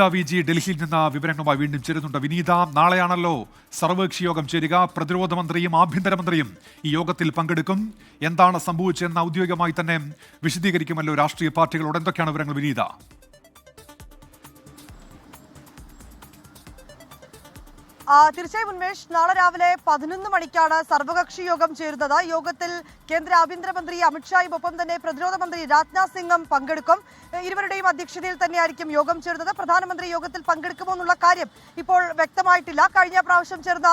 വിനീത V G ഡൽഹിയിൽ നിന്ന് വിവരങ്ങളുമായി വീണ്ടും ചേരുന്നുണ്ട്. വിനീത നാളെയാണല്ലോ സർവകക്ഷി യോഗം ചേരുക. പ്രതിരോധ മന്ത്രിയും ആഭ്യന്തരമന്ത്രിയും ഈ യോഗത്തിൽ പങ്കെടുക്കും. എന്താണ് സംഭവിച്ചതെന്ന് ഔദ്യോഗികമായി തന്നെ വിശദീകരിക്കുമല്ലോ രാഷ്ട്രീയ പാർട്ടികളോട്. എന്തൊക്കെയാണ് വിവരങ്ങൾ വിനീത? തീർച്ചയായും ഉന്മേഷ് നാളെ രാവിലെ പതിനൊന്ന് മണിക്കാണ് സർവകക്ഷി യോഗം ചേരുന്നത്. യോഗത്തിൽ കേന്ദ്ര ആഭ്യന്തരമന്ത്രി അമിത്ഷായും ഒപ്പം തന്നെ പ്രതിരോധ മന്ത്രി രാജ്നാഥ് സിംഗും പങ്കെടുക്കും. ഇരുവരുടെയും അധ്യക്ഷതയിൽ തന്നെയായിരിക്കും യോഗം ചേരുന്നത്. പ്രധാനമന്ത്രി യോഗത്തിൽ പങ്കെടുക്കുമോ എന്നുള്ള കാര്യം ഇപ്പോൾ വ്യക്തമായിട്ടില്ല. കഴിഞ്ഞ പ്രാവശ്യം ചേർന്ന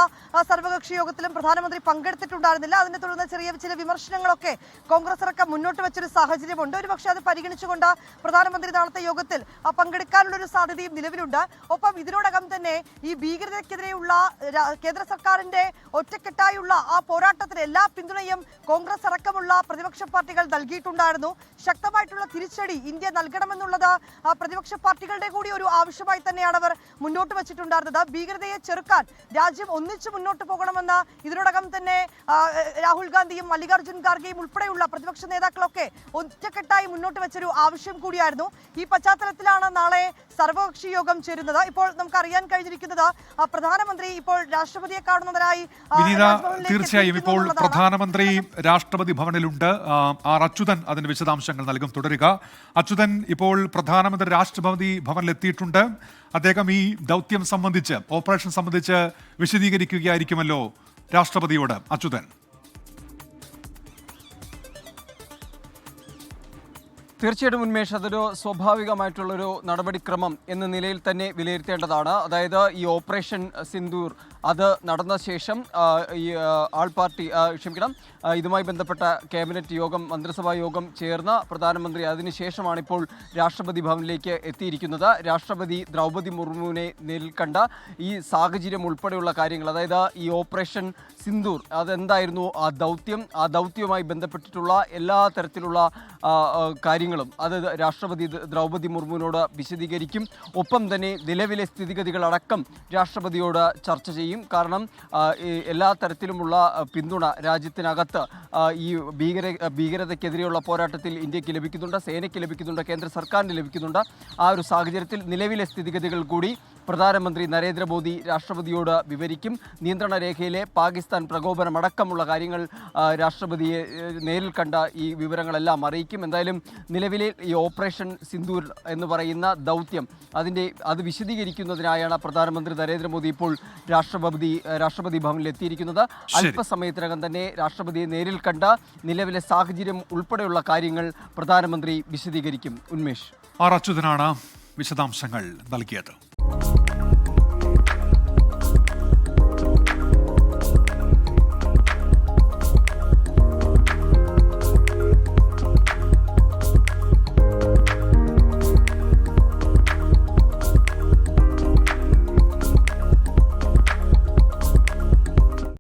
സർവകക്ഷി യോഗത്തിലും പ്രധാനമന്ത്രി പങ്കെടുത്തിട്ടുണ്ടായിരുന്നില്ല. അതിനെ തുടർന്ന് ചെറിയ ചില വിമർശനങ്ങളൊക്കെ കോൺഗ്രസ് അടക്കം മുന്നോട്ട് വെച്ചൊരു സാഹചര്യമുണ്ട്. ഒരുപക്ഷെ അത് പരിഗണിച്ചുകൊണ്ട് പ്രധാനമന്ത്രി നാളത്തെ യോഗത്തിൽ പങ്കെടുക്കാനുള്ള ഒരു സാധ്യതയും നിലവിലുണ്ട്. ഒപ്പം ഇതിനോടകം തന്നെ ഈ ഭീകരതയ്ക്കെതിരെയുള്ള രാ- കേന്ദ്ര സർക്കാരിന്റെ ഒറ്റക്കെട്ടായുള്ള ആ പോരാട്ടത്തിന് എല്ലാ പിന്തുണയും കോൺഗ്രസ് അടക്കമുള്ള പ്രതിപക്ഷ പാർട്ടികൾ നൽകിയിട്ടുണ്ടായിരുന്നു. ശക്തമായിട്ടുള്ള തിരിച്ചടി ഇന്ത്യ നൽകണമെന്നുള്ളത് പ്രതിപക്ഷ പാർട്ടികളുടെ കൂടി ഒരു ആവശ്യമായി തന്നെയാണ് അവർ മുന്നോട്ട് വെച്ചിട്ടുണ്ടായിരുന്നത്. ഭീകരതയെ ചെറുക്കാൻ രാജ്യം ഒന്നിച്ചു മുന്നോട്ട് പോകണമെന്ന് ഇതിനോടകം തന്നെ രാഹുൽ ഗാന്ധിയും മല്ലികാർജുൻ ഖാർഗെയും ഉൾപ്പെടെയുള്ള പ്രതിപക്ഷ നേതാക്കളൊക്കെ ഒറ്റക്കെട്ടായി മുന്നോട്ട് വെച്ചൊരു ആവശ്യം കൂടിയായിരുന്നു. ഈ പശ്ചാത്തലത്തിലാണ് നാളെ സർവകക്ഷി യോഗം ചേരുന്നത്. ഇപ്പോൾ നമുക്കറിയാൻ കഴിഞ്ഞിരിക്കുന്നത് ആ, പ്രധാനമന്ത്രി ഇപ്പോൾ രാഷ്ട്രപതിയെ കാണുന്നതിനായി വിനീത തീർച്ചയായും ഇപ്പോൾ പ്രധാനമന്ത്രി രാഷ്ട്രപതി ഭവനിലുണ്ട്. ആർ അച്യുതൻ അതിന് വിശദാംശങ്ങൾ നൽകും. തുടരുക. അച്യുതൻ ഇപ്പോൾ പ്രധാനമന്ത്രി രാഷ്ട്രപതി ഭവനിലെത്തിയിട്ടുണ്ട്. അദ്ദേഹം ഈ ദൗത്യം സംബന്ധിച്ച് ഓപ്പറേഷൻ സംബന്ധിച്ച് വിശദീകരിക്കുകയായിരിക്കുമല്ലോ രാഷ്ട്രപതിയോട്. അച്യുതൻ. തീർച്ചയായിട്ടും ഉന്മേഷ് അതൊരു സ്വാഭാവികമായിട്ടുള്ളൊരു നടപടിക്രമം എന്ന നിലയിൽ തന്നെ വിലയിരുത്തേണ്ടതാണ്. അതായത് ഈ ഓപ്പറേഷൻ സിന്ദൂർ അത് നടന്ന ശേഷം ഈ ആൾ പാർട്ടി ക്ഷമിക്കണം ഇതുമായി ബന്ധപ്പെട്ട ക്യാബിനറ്റ് യോഗം മന്ത്രിസഭാ യോഗം ചേർന്ന പ്രധാനമന്ത്രി അതിനുശേഷമാണ് ഇപ്പോൾ രാഷ്ട്രപതി ഭവനിലേക്ക് എത്തിയിരിക്കുന്നത്. രാഷ്ട്രപതി ദ്രൗപദി മുർമുവിനെ നേരിൽ കണ്ട ഈ സാഹചര്യം ഉൾപ്പെടെയുള്ള കാര്യങ്ങൾ അതായത് ഈ ഓപ്പറേഷൻ സിന്ദൂർ അതെന്തായിരുന്നു ആ ദൗത്യം? ആ ദൗത്യവുമായി ബന്ധപ്പെട്ടിട്ടുള്ള എല്ലാ തരത്തിലുള്ള കാര്യങ്ങളും. അത് രാഷ്ട്രപതി ദ്രൗപതി മുർമുവിനോട് വിശദീകരിക്കും. ഒപ്പം തന്നെ നിലവിലെ സ്ഥിതിഗതികളടക്കം രാഷ്ട്രപതിയോട് ചർച്ച ചെയ്യും. കാരണം എല്ലാ തരത്തിലുമുള്ള പിന്തുണ രാജ്യത്തിനകത്ത് ഈ ഭീകര ഭീകരതയ്ക്കെതിരെയുള്ള പോരാട്ടത്തിൽ ഇന്ത്യയ്ക്ക് ലഭിക്കുന്നുണ്ട് സേനയ്ക്ക് ലഭിക്കുന്നുണ്ട് കേന്ദ്ര സർക്കാരിന് ലഭിക്കുന്നുണ്ട്. ആ ഒരു സാഹചര്യത്തിൽ നിലവിലെ സ്ഥിതിഗതികൾ കൂടി പ്രധാനമന്ത്രി നരേന്ദ്രമോദി രാഷ്ട്രപതിയോട് വിവരിക്കും. നിയന്ത്രണ രേഖയിലെ പാകിസ്ഥാൻ പ്രകോപനമടക്കമുള്ള കാര്യങ്ങൾ രാഷ്ട്രപതിയെ നേരിൽ കണ്ട ഈ വിവരങ്ങളെല്ലാം അറിയിക്കും. എന്തായാലും നിലവിലെ ഈ ഓപ്പറേഷൻ സിന്ദൂർ എന്ന് പറയുന്ന ദൗത്യം അതിന്റെ അത് വിശദീകരിക്കുന്നതിനായാണ് പ്രധാനമന്ത്രി നരേന്ദ്രമോദി ഇപ്പോൾ രാഷ്ട്രപതി രാഷ്ട്രപതി ഭവനിൽ എത്തിയിരിക്കുന്നത്. അല്പസമയത്തിനകം തന്നെ രാഷ്ട്രപതിയെ നേരിൽ കണ്ട നിലവിലെ സാഹചര്യം ഉൾപ്പെടെയുള്ള കാര്യങ്ങൾ പ്രധാനമന്ത്രി വിശദീകരിക്കും. ഉന്മേഷ്. ആർ അച്യുതനാണ് വിശദാംശങ്ങൾ നൽകിയത്.